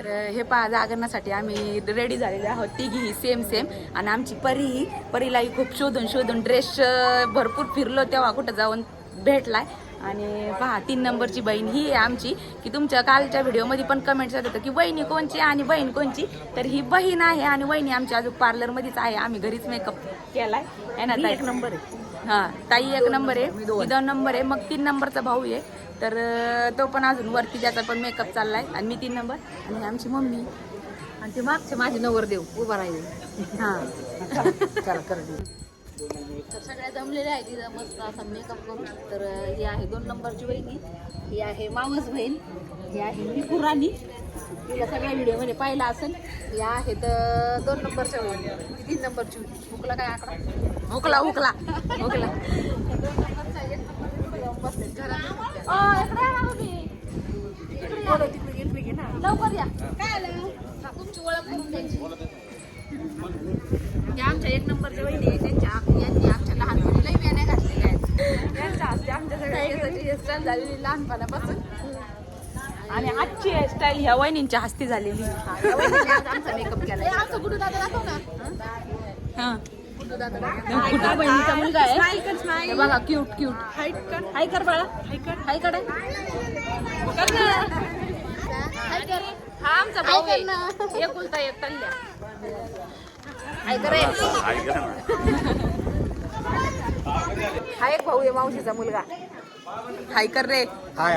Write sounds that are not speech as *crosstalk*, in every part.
तर हे पहा जागरणासाठी आम्ही रेडी झालेले आहोत. तिघी सेम सेम आणि आमची परी ही परीलाही खूप शोधून शोधून ड्रेस भरपूर फिरलो तेव्हा कुठं जाऊन भेटलाय. आणि पहा तीन नंबरची बहीण ही आहे आमची की तुमच्या कालच्या व्हिडिओमध्ये पण कमेंट्स येत होतं की वहिनी कोणची आणि बहीण कोणची? तर ही बहीण आहे आणि वहिनी आमची अजून पार्लरमध्येच आहे. आम्ही घरीच मेकअप केलाय. है ना? एक नंबर आहे. हा ताई एक नंबर आहे मी दोन नंबर आहे मग तीन नंबरचा भाऊ आहे. तर तो पण अजून वरती त्याचा पण मेकअप चाललाय आणि मी तीन नंबर आणि आमची मम्मी. आणि ते मागचे माझे नवरदेव उभा राहिले. हा. *laughs* तर सगळ्या जमलेल्या आहेत तिथं मस्त असा मेकअप करून. तर ही आहे दोन नंबरची बहिणी ही आहे मावस बहीण ही आहे मिकू राणी तिला सगळ्या व्हिडिओमध्ये पाहिला असेल ही आहे तर दोन नंबरच्या तीन नंबरची होती. मुकला काय आकडा? या या. एंट्री घे ना. लवकर या. काय आलं? तुमची ओळख करून द्यायची. आमच्या एक नंबरच्या आहे, त्यांच्या यांनी आमच्या लहानपणी लई वेण्या घातलेल्या आहेत. त्यांच्या आमच्या सगळ्या झालेली लहानपणापासून. ह्या वहिनींच्या हस्ते झालेली. या वहिनीने आज आमचा मेकअप केला आमचा गुडू दादा दाखव ना. हा. गुडू दादा दाखव. बहिणीचा मुलगा आहे. बघा क्यूट क्यूट हाय कर. हाय कर बाळा. हाय कर. हाय कर. हा आमचा हाय भाऊ आहे. एकुलता एक तल्ल्या. हाय कर. रे. हा एक भाऊ आहे मावशीचा मुलगा. हाय कर रे. हाय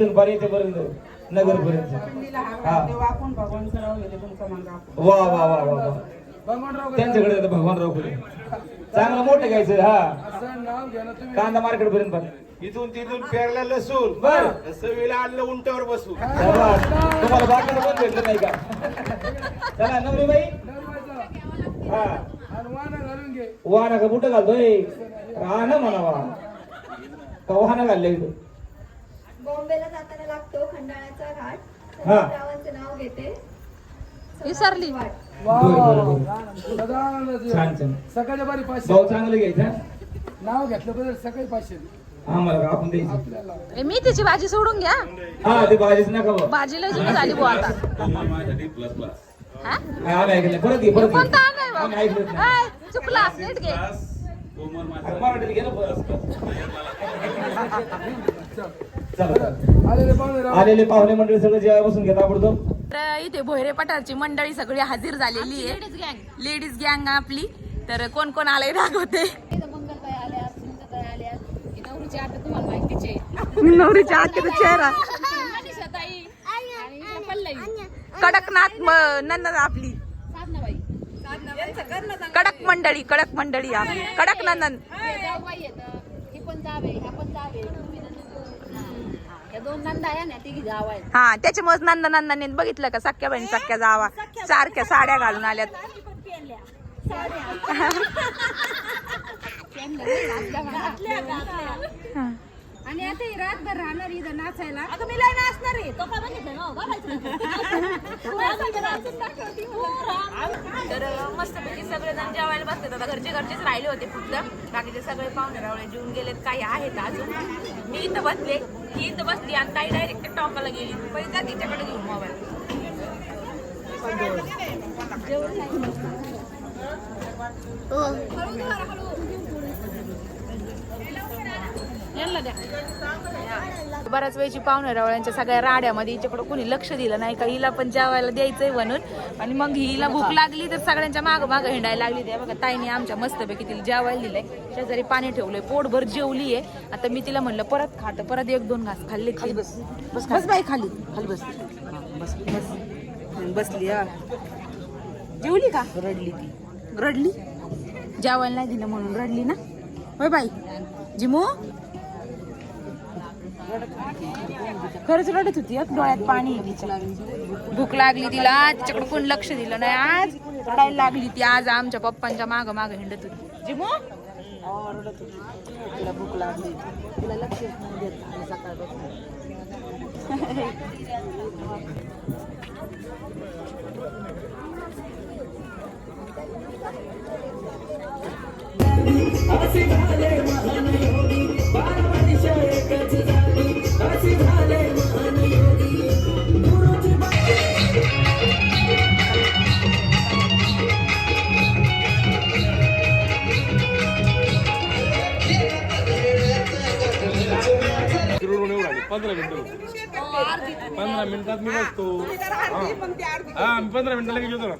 इथून पर्यंत पर्यंत नगर पर्यंत हा. वा वा वा वा वा. त्यांच्याकडे जातं भगवानराव पुढे चांगलं मोठं घ्यायचं हा. कांदा मार्केट पर्यंत पण इथून तिथून पेरला लसूण. बर. सवीला आणलं उंटावर बसून. शाबास. तुम्हाला बाकीचं पण भेटलं नाही का? चला नवरी बाई हा. वाहना का कुठं घालतोय? राहणं म्हणावा. का वाहनं घाललंय इथं? बॉम्बेला जाताना लागतो खंडाळ्याचा घाट. हा. गावाचं नाव घेते. विसरली. वाट. बरं, बरं, बरं. छान छान. सकाळच्या बारी पाचशे. भाऊ चांगलं घ्यायचं हा? नाव घेतलं तर सकाळी पाचशे. आम्हाला का आपण द्यायचं? आपल्याला. ए, मेथीची भाजी सोडून घ्या. हा ते भाजीच नका भाजीला जुनी झाली बुवा आता. हा? आम्ही ऐकलं. नाही. परत घे परत घे कोणता आणाय आम्ही ऐकलंच बाबा नाही. ऐ, चुकला नीट घे. मराठीत घे ना परत चला. आलेले पाहुणे मंडळी सगळं जेवाय बसून घेता तर इथे भोयरे पठारची मंडळी सगळी हजर झालेली आहे. लेडीज गँग लेडीज गँग आपली. तर कोण कोण आलंय दाखवते. मंगलताई आल्या सुनीताताई आल्या. नवरीची आता तुम्हाला माहितीच. आहे *laughs* नवरीच्या आत्याचा चेहरा. कडकनाथ म- नंदन आपली. साधनाबाई. कडक मंडळी कडक मंडळी आपली. कडक नंदन. दोन नंदा आहे ना तिघी जाव आहेत हा त्याच्यामुळे नंदन नंदनने बघितलं का सख्या बहीण सख्या जावा. सारख्या साड्या घालून आल्यात. *laughs* *laughs* *laughs* आणि आता ही रातभर राहणार इथं नाचायला. आता मी लय नाचणार आहे. तो काय बघितलं ना बघायचं *laughs* तर मस्तपैकी सगळेजण जेवायला बसले आता घरचे घरचेच राहिले होते फक्त. बाकीचे सगळे पाहुणे रावळे जेवून गेलेत काही आहेत अजून. मी इथं बसले. ही इथं बसली आणि ताई डायरेक्ट टॉकाला गेली. पहिले तिच्याकडे घेऊन मोबाईल यांना द्या बऱ्याच वेळची पाहुणे रावळ्यांच्या सगळ्या राड्यामध्ये हिच्याकडे कोणी लक्ष दिलं नाही का? हिला पण जेवायला द्यायचंय म्हणून. आणि मग हिला भूक लागली तर सगळ्यांच्या मागं मागं हिंडायला लागली. त्या बघा ताईने आमच्या मस्तपैकी तिला जेवायला दिलंय. शेजारी पाणी ठेवलंय. पोटभर जेवली आहे आता मी तिला म्हणलं परत खात परत एक दोन घास खाल्ले खाली बस. बस बस बाई खाली. खाली बस. बस. बस. बसली. जेवली का? रडली ती. रडली? जेवायला नाही दिलं म्हणून रडली ना? होय बाई. जिमू? खरंच रडत होती हं, डोळ्यात पाणी आहे तिच्या. भूक लागली तिला तिच्याकडे कोण लक्ष दिलं नाही. आज रडायला लागली ती आज आमच्या पप्पांच्या माग माग हिंडत होती. जिमू? हो, तिला भूक लागली. तिला लक्ष नाही देत आणि सकाळपासून. शिरूरहून पंधरा मिनिटात मी बसतो. हा पंधरा मिनिटं लगेच येतो ना.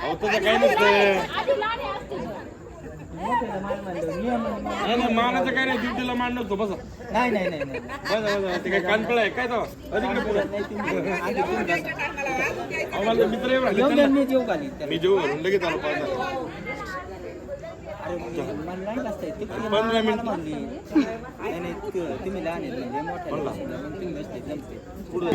अहो तसं काही नसतं नाही नाही मानाचं काय नाही. ड्युटीला मान नसतो बसा. नाही नाही नाही नाही. बसा बसा. ते काय कानपळ आहे? काय तो अधिक पुढे आम्हाला मित्र येऊ राहिले मी जेव खाली मी जेव घालून लगेच आलो पाच मला नाही जास्त आहे. पंधरा मला म्हणली. नाही नाही तुम्ही लहान आहेत म्हणजे मोठ्या तुम्ही जमते पुढे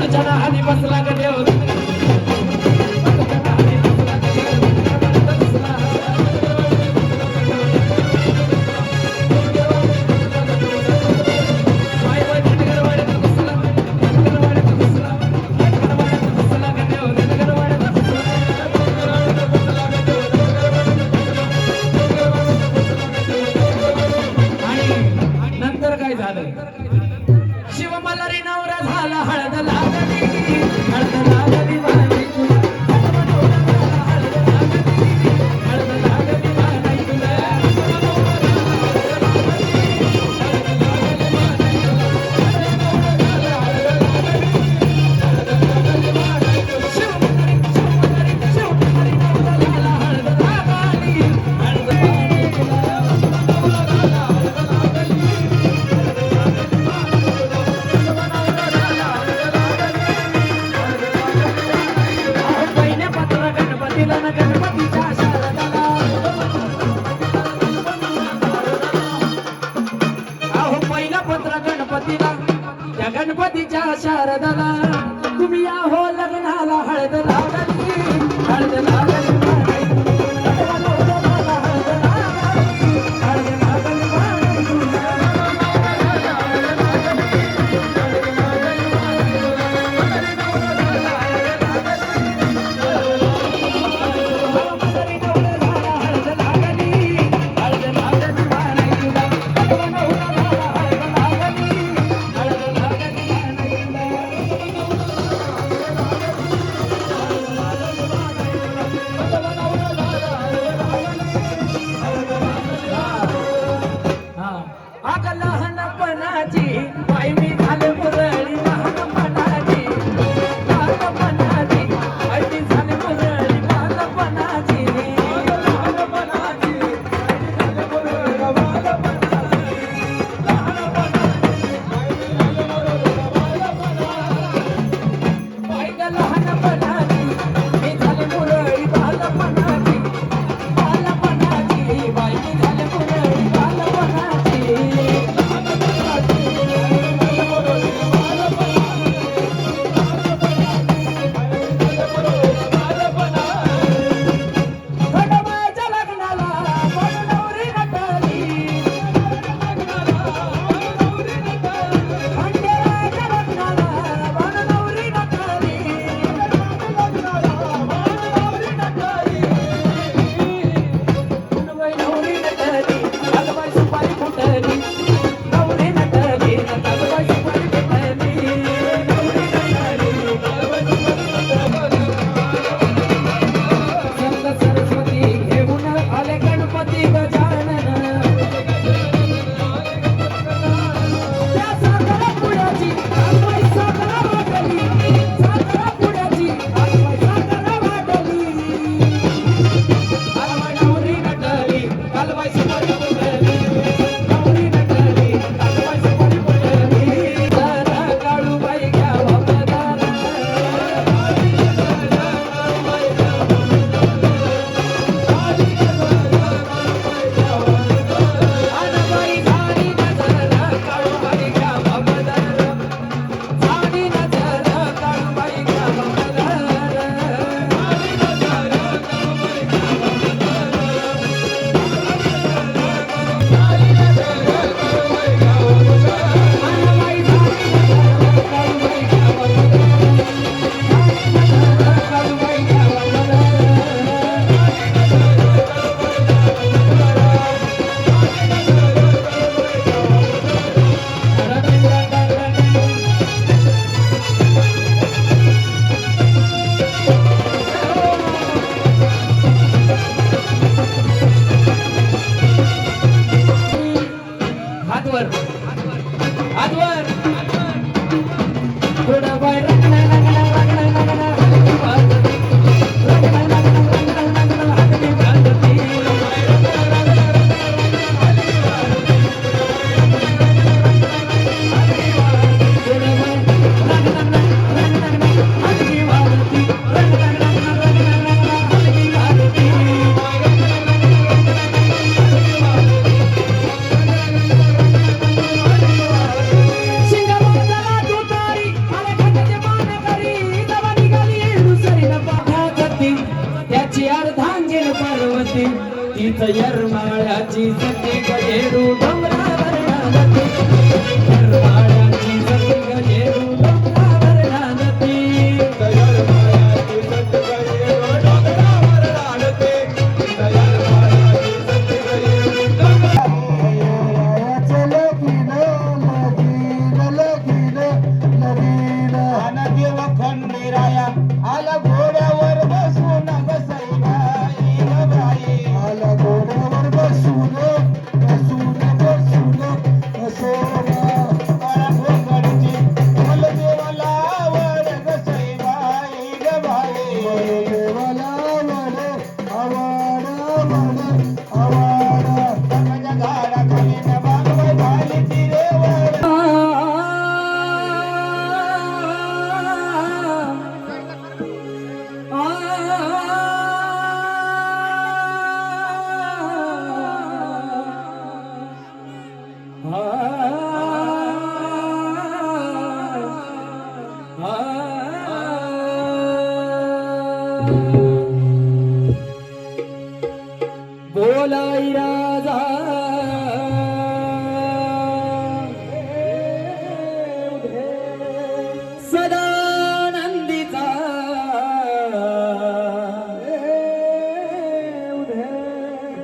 तुझ्या आणि बसला ग देव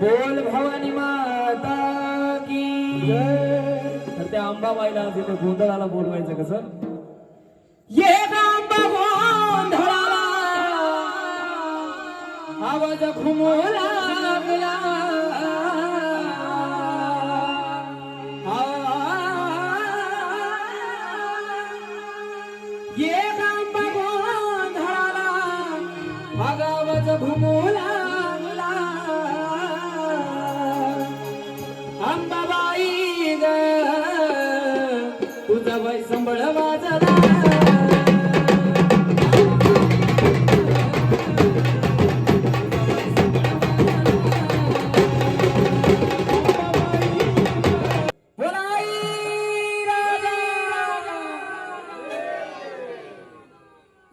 बोल भवानी माता की. तर त्या अंबाबाईला तिथे गोंधळाला बोलवायचं कसं? ये आंबा गोंधळाला. आवाज घुमू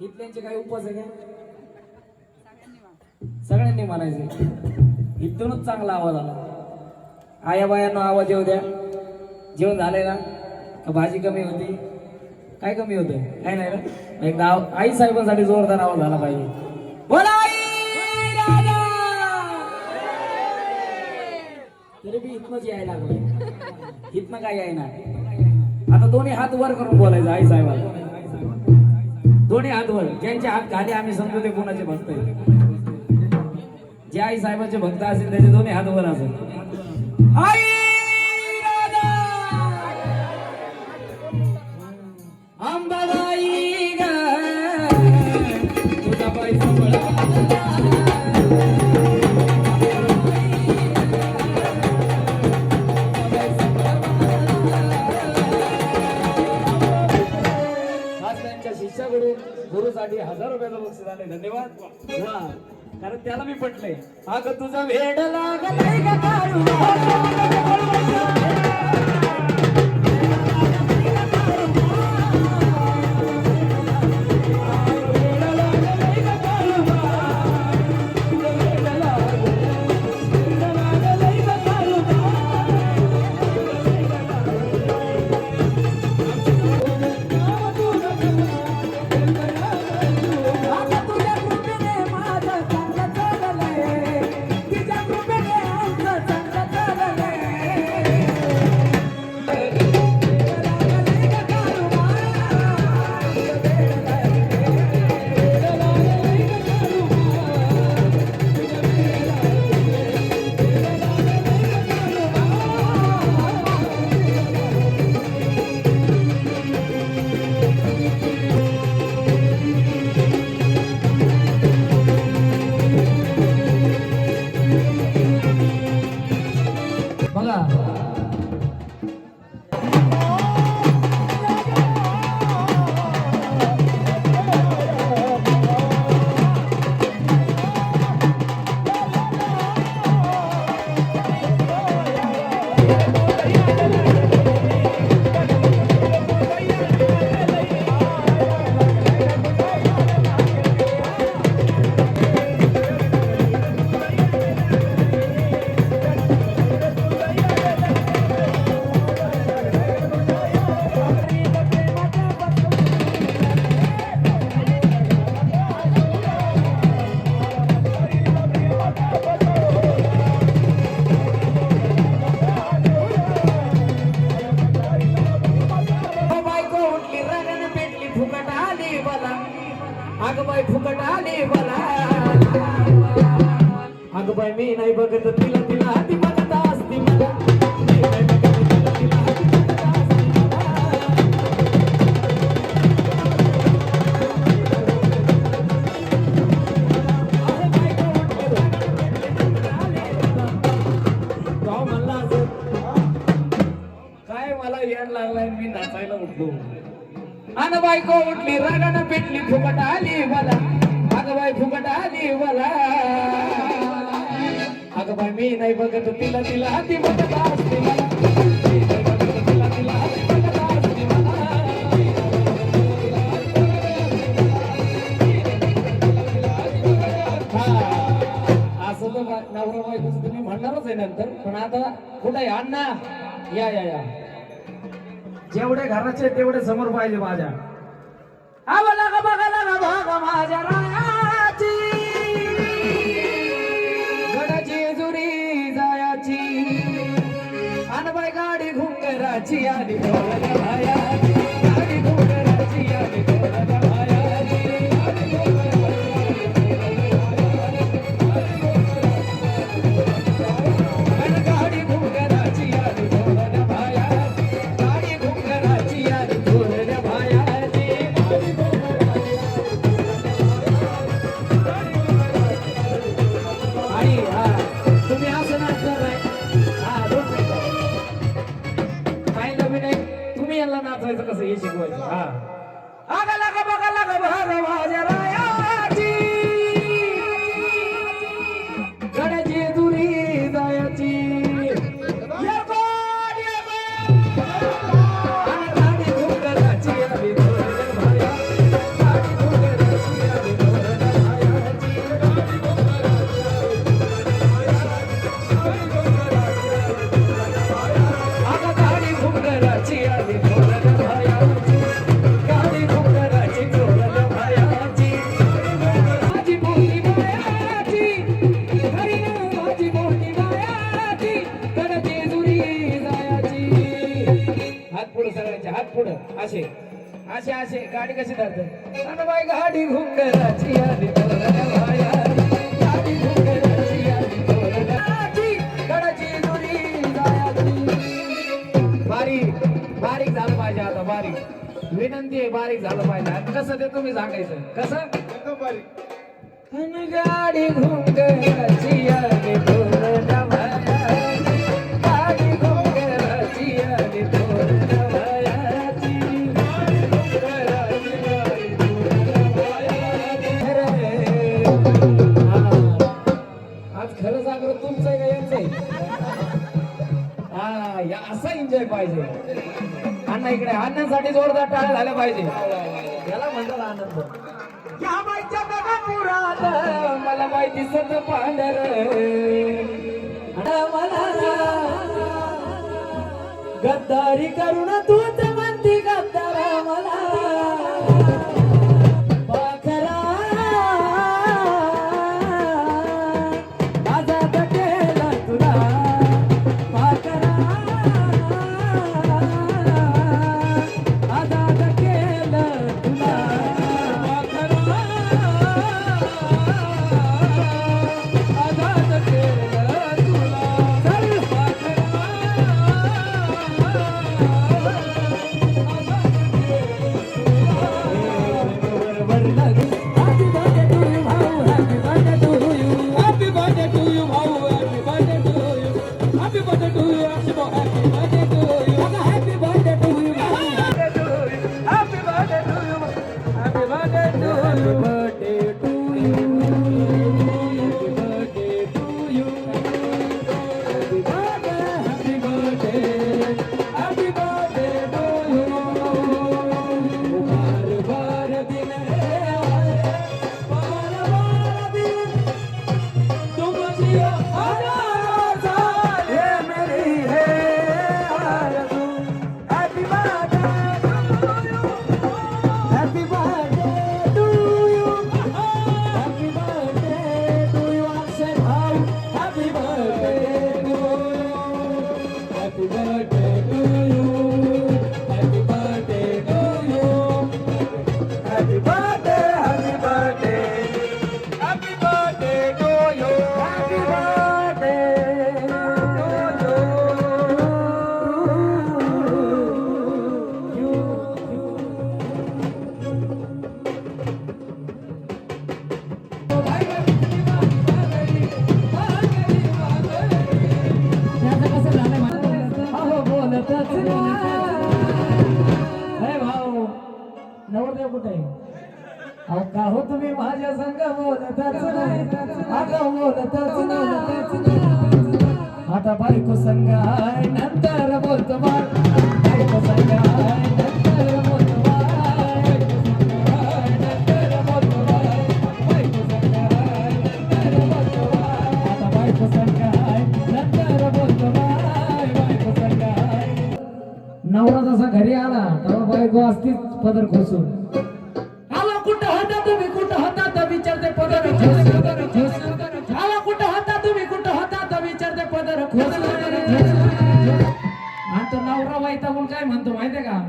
इथल्यांचे काही उपवास आहे का? सगळ्यांनी म्हणायचे. इथूनच चांगला आवाज आला. आया बायांना आवाज येऊ द्या. जेवण झालंय ना? का भाजी कमी होती? काय कमी होतं? काय नाही ना? एकदा आई साहेबांसाठी जोरदार आवाज झाला पाहिजे. राजा! तरी बी इथनच यायला लागलं. इथनं काय यायना आता दोन्ही हात वर करून बोलायचं आई साहेबाला. दोन्ही हात वर ज्यांचे हात खाली आम्ही समजू ते कोणाचे भक्त आहे जे आई साहेबांचे भक्त असेल त्याचे दोन्ही हात वर असेल आई! हजार रुपयाचं बक्षीस आले धन्यवाद. वा. कारण त्याला मी पटलंय. अग तुझा वेड लागलाय का आता कुठे अण्णा? या या या. जेवढे घराचे तेवढे समोर पाहिजे माझ्या. आवला ग बघा लगा भाग माझ्या रायाची. गडाची जुरी गाडी घुंगराची आणि डोळ्या शिकवायचं कसं हे शिकवायचं हा आगा लागा बघा लागा भागा असे असे गाडी कशी धरते आणि बाई गाडी घुंगराची आली गाडी घुंगराची आली गडाची बारीक बारीक झालं पाहिजे आता बारीक. विनंती आहे बारीक झालं पाहिजे. आता कसं ते तुम्ही सांगायचं? कसं? बारीक. गाडी घुंगराची आली असा एन्जॉय पाहिजे. अण्णा इकडे अण्णासाठी जोरदार टाळ झाल्या पाहिजे. त्याला म्हणतात आनंद. मला बाई दिसत पांढर. गद्दारी करून तूच म्हणती गद्दारा मला. कुठे? कुठे आता हो तुम्ही माझ्या संग? आता बायको संघ आहे नंतर बोलतो बायको संघ आहे. नवरा जसा घरी आला बायको असतीच पदर खोसून आवा कुठं होता तुम्ही? कुठं होता? तर विचारते पदर खोसून आवा कुठं होता तुम्ही? कुठं होता? तर विचारते पदर खोसून आणि तो नवरा काय म्हणतो माहितीये का?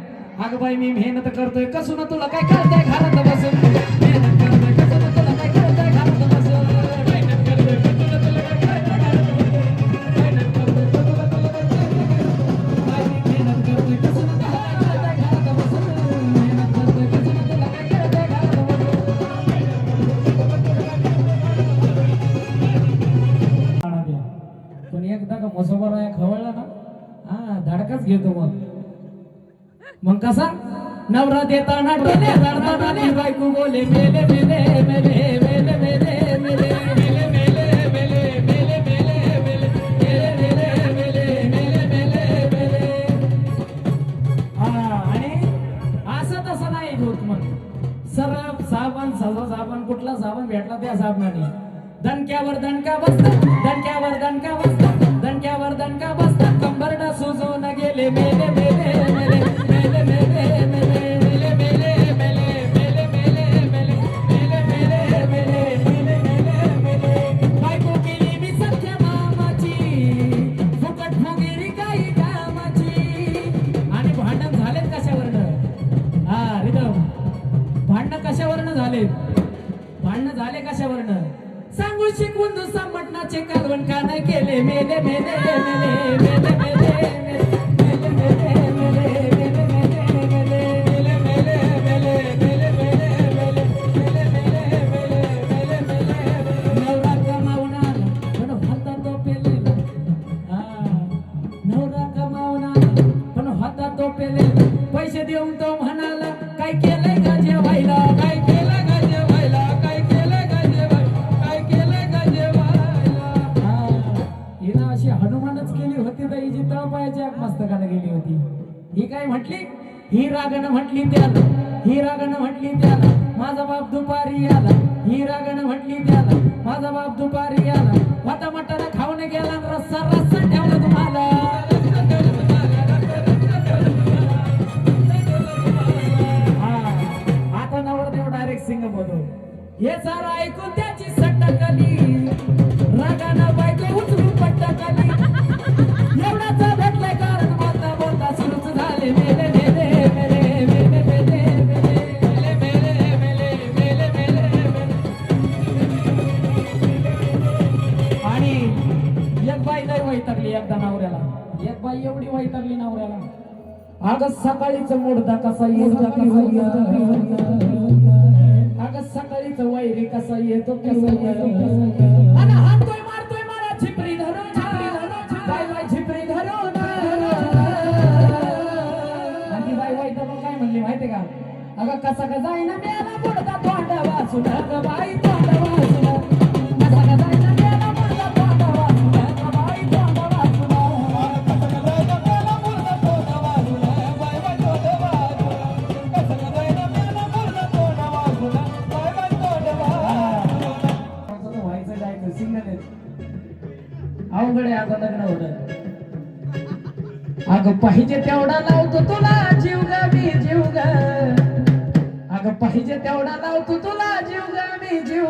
अगं बाई मी मेहनत करतोय. कसून तुला काय कळतंय घरात बसून? मेले रडता बायको बोले मेले. ही काय म्हटली? ही रागण म्हटली त्याला ही रागण म्हटली त्याला माझा बाप दुपारी आला. ही रागण म्हटली त्याला माझा बाप दुपारी आला. वाटा मटाला खाऊन गेला रस्सा रस्सा ठेवला तुम्हाला. हा, आता नवरदेव डायरेक्ट सिंग बोलतो हे सारं ऐकून त्याची सट्टकली रागाना बायको उचलून पट्टकली एवढाच लय एकदा नवऱ्याला. एक बाई एवढी वैतागली नवऱ्याला. अगं सकाळीच मोडदा कसा येतो अगं सकाळीच वैरी कसा येतो कसा येतो. आणि हातोय मारतोय मला झिपरी धरून झिपरी धरून बाय बाय झिपरी धरून आणि ती बाई वैताग काय म्हणली माहिती का? अगं कसा का जाईना मेला मुडदा तोंड वाचून अगं बाई पाहिजे तेवढा लावतो तुला जीव ग मी जीव ग. अगं पाहिजे तेवढा लावतो तुला जीव ग मी जीव